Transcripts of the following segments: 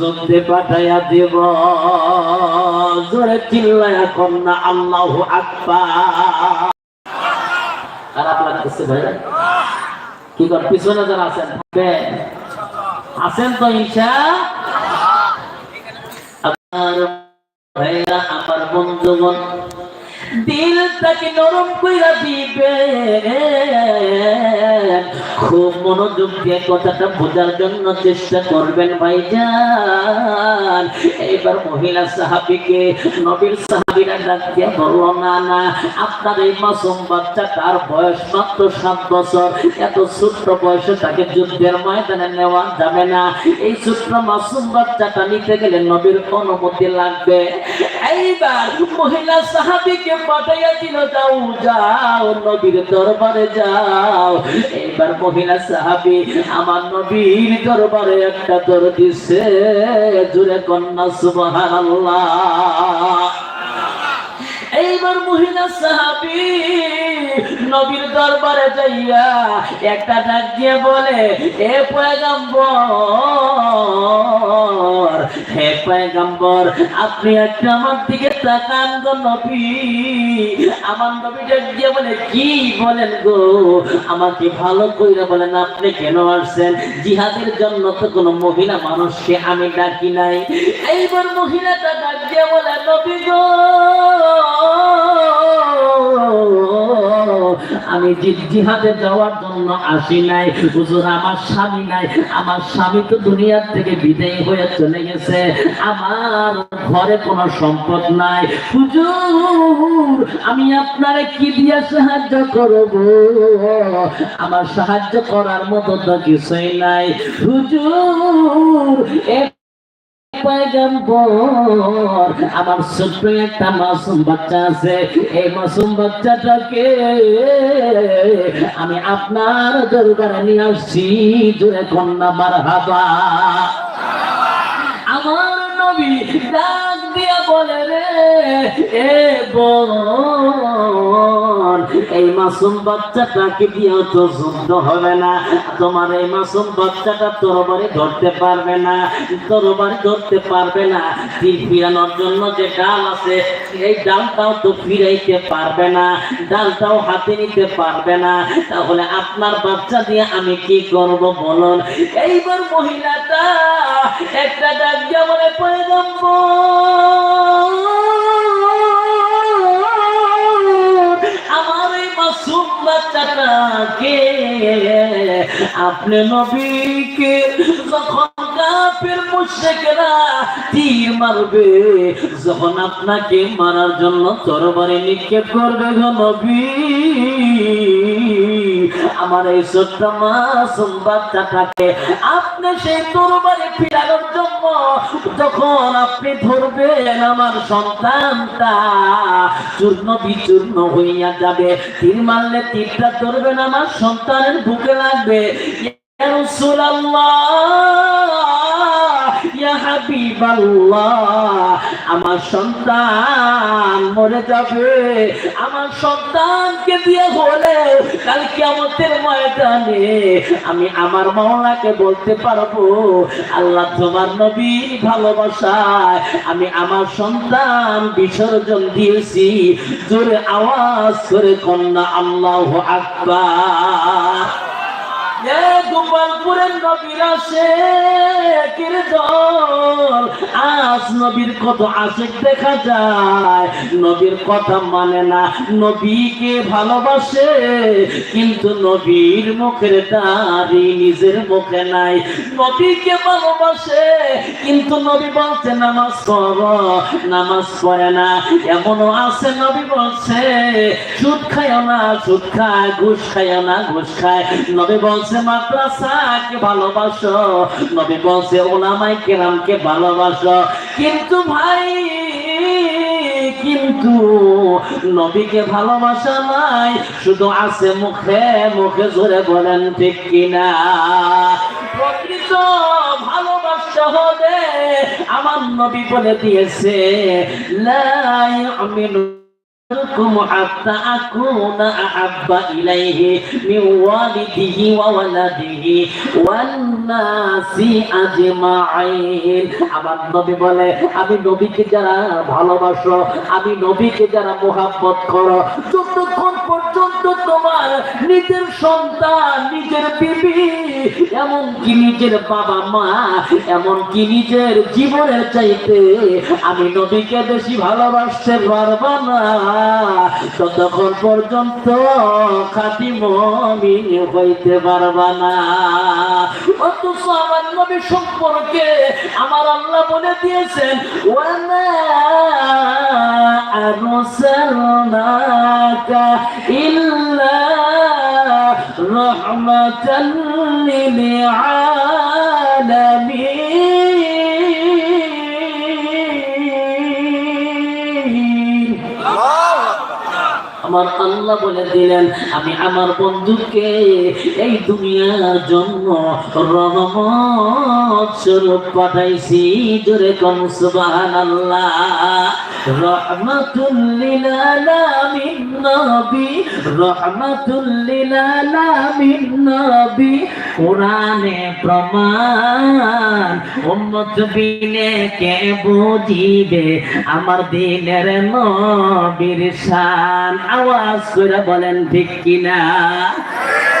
যুদ্ধে পাঠাইয়া দেব। জোরে চিল্লায়া কন্যা আল্লাহু আকবার। খারাপ লাগতেছে ভাই কি কর, পিছনে যারা আছেন থাকবেন আছেন তো ইনশা আমার ভাইরা আমার বন্ধুগণ দিলটাকে নরম কইরা দিবে খুব মনোযোগ দিয়ে কথাটা বোঝার জন্য চেষ্টা করবেন ভাইজান। এইবার মহিলা সাহাবিকে নবীর সাহাবিরা ডাক বলল, না না, আপনার এই মাসুম বাচ্চা তার বয়স মাত্র সাত বছর। এত ছোট্ট বয়সে তাকে যুদ্ধের ময়দানে নেওয়া যাবে না। এই ছোট্ট মাসুম বাচ্চাটা নিতে গেলে নবীর অনুমতি লাগবে। এইবার মহিলা সাহাবিকে পাঠাইয়া দিল, যাও যাও, নবীর দরবারে যাও। এইবার মহিলা সাহাবি আমার নবীর দরবারে একটা দর দিছে জুড়ে কন্যা, সুবহানাল্লাহ। এইবার মহিলা সাহাবি নবীর দরবারে যাইয়া একটা ডাক দিয়ে বলে, এ পয়গাম্বর, হে পয়গাম্বর, আপনি একটা আমার দিকে তাকান গো নবী। আমার নবী ডাক দিয়ে বলে, কি বলেন গো? আমাকে ভালো কইরা বলেন, আপনি কেন আসছেন? জিহাদের জন্য তো কোনো মহিলা মানুষকে আমি ডাকি নাই। এইবার মহিলাটা ডাক দিয়ে বলে, নবী গো আমি জিহাদে যাওয়ার জন্য আসি নাই। হুজুর, আমার স্বামী নাই। আমার স্বামী তো দুনিয়ার থেকে বিদায় হয়ে চলে গেছে। আমার ঘরে কোনো সম্পদ নাই। হুজুর, আমি আপনারে কি দিয়ে সাহায্য করব? আমার সাহায্য করার মতো তো কিছুই নাই। হুজুর পয়গম্বর। আমার ছোট্ট একটা মাসুম বাচ্চা আছে। এই মাসুম বাচ্চাটাকে আমি আপনার দরবারে নিয়ে আসছি। জোরে কন্যা মার হাবা আমার নবী ডাক এই মাসুম বাচ্চাটাকে দিয়েও তো যুদ্ধ হবে না? তোমার এই মাসুম বাচ্চাটা তরবারি ধরতে পারবে না তরবারি ধরতে পারবে না। তীর ফিরানোর জন্য যে ডাল আছে এই ডালটাও তো ফিরাইতে পারবে না ডালটাও হাতে নিতে পারবে না। তাহলে আপনার বাচ্চা দিয়ে আমি কি করব বলুন? এইবার মহিলাটা একটা ডাক বলে পয়গম্বর আপনি নবীকে যখন কাফের মুশরিকরা তীর মারবে, যখন আপনাকে মারার জন্য তরবারি নিক্ষেপ করবে গো নবী। আমার এই ছোট্ট মাসুম বাচ্চাটাকে আপনি সেই তরবারি ফিরানোর জন্য যখন আপনি ধরবেন আমার সন্তানটা চূর্ণ বিচূর্ণ হইয়া যাবে। তীর মারলে তীরটা ধরবেন আমার সন্তানের বুকে লাগবে। রাসূলুল্লাহ, ইয়া হাবিবাল্লাহ, আমার সন্তান মরে যাবে। আমার সন্তানকে দিয়ে হলে কালকে আমাদের ময়দানে আমি আমার মাওলাকে বলতে পারব, আল্লাহ তোমার নবী ভালোবাসায় আমি আমার সন্তান বিসর্জন দিয়েছি। জোরে আওয়াজ করে কন্যা আল্লাহ আকবার। এ গোপালপুরের নবীর আসে দল, আজ নবীর কত আশেক দেখা যায়। নবীর কথা মানে না, নবীকে ভালোবাসে, কিন্তু নবীর মুখের দাড়ি নিজের মুখে নাই। নবীকে ভালোবাসে, কিন্তু নবী বলছে, নামাজ পড়ো। নামাজ পড়ে না, এমনও আছে নবী বলছে, সুদ খায় না, সুদ খায়, ঘুষ খায় না, ঘুষ খায়। নবী বলছে মাদ্রাসাকে ভালোবাসো। নবী বলছে ওলামাই কেরামকে ভালোবাসো। কিন্তু ভাই, কিন্তু নবীকে ভালোবাসা নাই। শুধু আছে মুখে মুখে জোরে বলেন, ঠিক কিনা? প্রকৃত ভালোবাসা হবে আমার নবী বলে দিয়েছে, লা ইয়ামিনু لكم حتى أكون أحب إليه من والده وولده والناس أجمعين আমার নবী বলে আমি নবীকে যারা ভালোবাসো আমি নবীকে যারা মোহাব্বত করো যতক্ষণ পর্যন্ত তোমার নিজের সন্তান, নিজের বিবি, এমনকি নিজের বাবা মা এমন কি নিজের জীবনের চাইতে আমি নবীকে বেশি ভালোবাসতে পারব না। ততক্ষণ পর্যন্ত খাতি মমিন হইতে পারবা না। অথচ আমার নবী সম্পর্কে আমার আল্লাহ বলে দিয়েছেন ওয়ানা ইল্লা রাহমাতাল লিল আলামিন। আমার আল্লাহ বলে দিলেন, আমি আমার বন্ধুকে এই দুনিয়ার জন্য রহমত স্বরূপ পাঠাইছি। জোরে কম সুবহানাল্লাহ। রহমাতুল আলামিন নবী, রহমাতুল লিল আলামিন নবী। কোরআনে প্রমাণ, উম্মত বিনে কে বুঝিবে? আমার দিনের নবীর শান। আওয়াজ করে বলেন, ঠিক কিনা?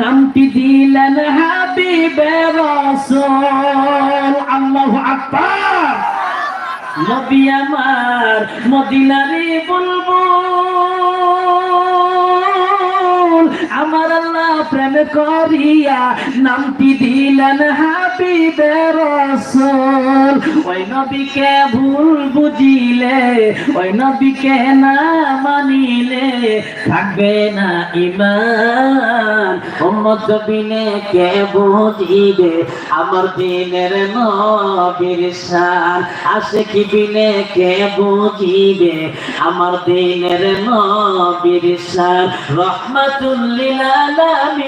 নামটি দিলেন হাবিবে আল্লাহু আকবার। নবী আমার মদিনারে বলব প্রেম করিয়া নামটি দিলেন হাবিবে রসুল। ওই নবীকে ভুল বুঝিলে, ওই নবীকে না মানিলে থাকবে না ইমান উম্মত বিনে কে বুঝিবে? আমার দিনের নবীর শান। আসে কি বিনে কে বুঝিবে? আমার দিনের নবীর শান। রহমাতুল্লিল আলামিন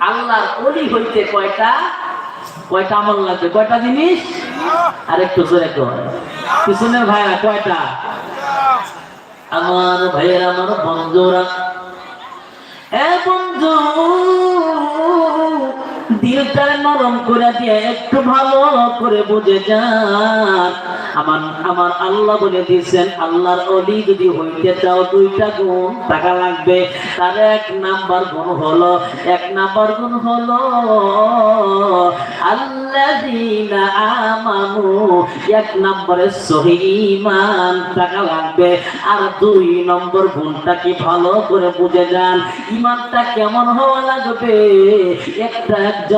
আল্লাহর অলি হইতে কয়টা? কয়টা আমল লাগবে? কয়টা জিনিস? আর একটু জোরে কর। পিছনের ভাইরা, কয়টা? আমার ভাইয়ের, আমার বন্ধুরা। এ বন্ধু দিলটা নরম করে দিয়ে একটু ভালো করে বুঝে যান। আমার আমার আল্লাহ বলে দিয়েছেন, আল্লাহর অলি যদি হইতে চাও দুইটা গুণ টাকা লাগবে। তার এক নাম্বার গুণ হলো, এক নাম্বার গুণ হলো, আল্লাযীনা আমানু, এক নম্বরে টাকা লাগবে। আর দুই নম্বর গুণটা কি ভালো করে বুঝে যান। ঈমানটা কেমন হওয়া লাগবে? একটা একজন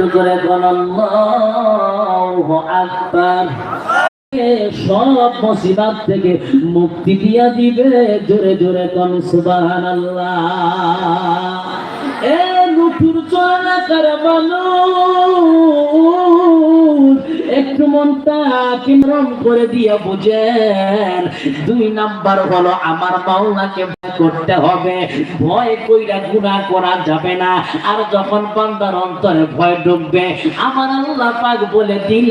আরেকটু করে আকবার। সব মুসিবত থেকে মুক্তি দিয়া দিবে, জোরে জোরে কোন, সুবহানাল্লাহ। এ নুপুর চলাকার মানুষ একটু মনটা কিমরম করে দিয়ে বুঝেন। দুই নাম্বার হলো আমার মাওলাকে ভয় করতে হবে। ভয় কইরা গুনাহ করা যাবে না। আর যখন বান্দার অন্তরে ভয় ঢুকবে আমার আল্লাহ পাক বলে দিলে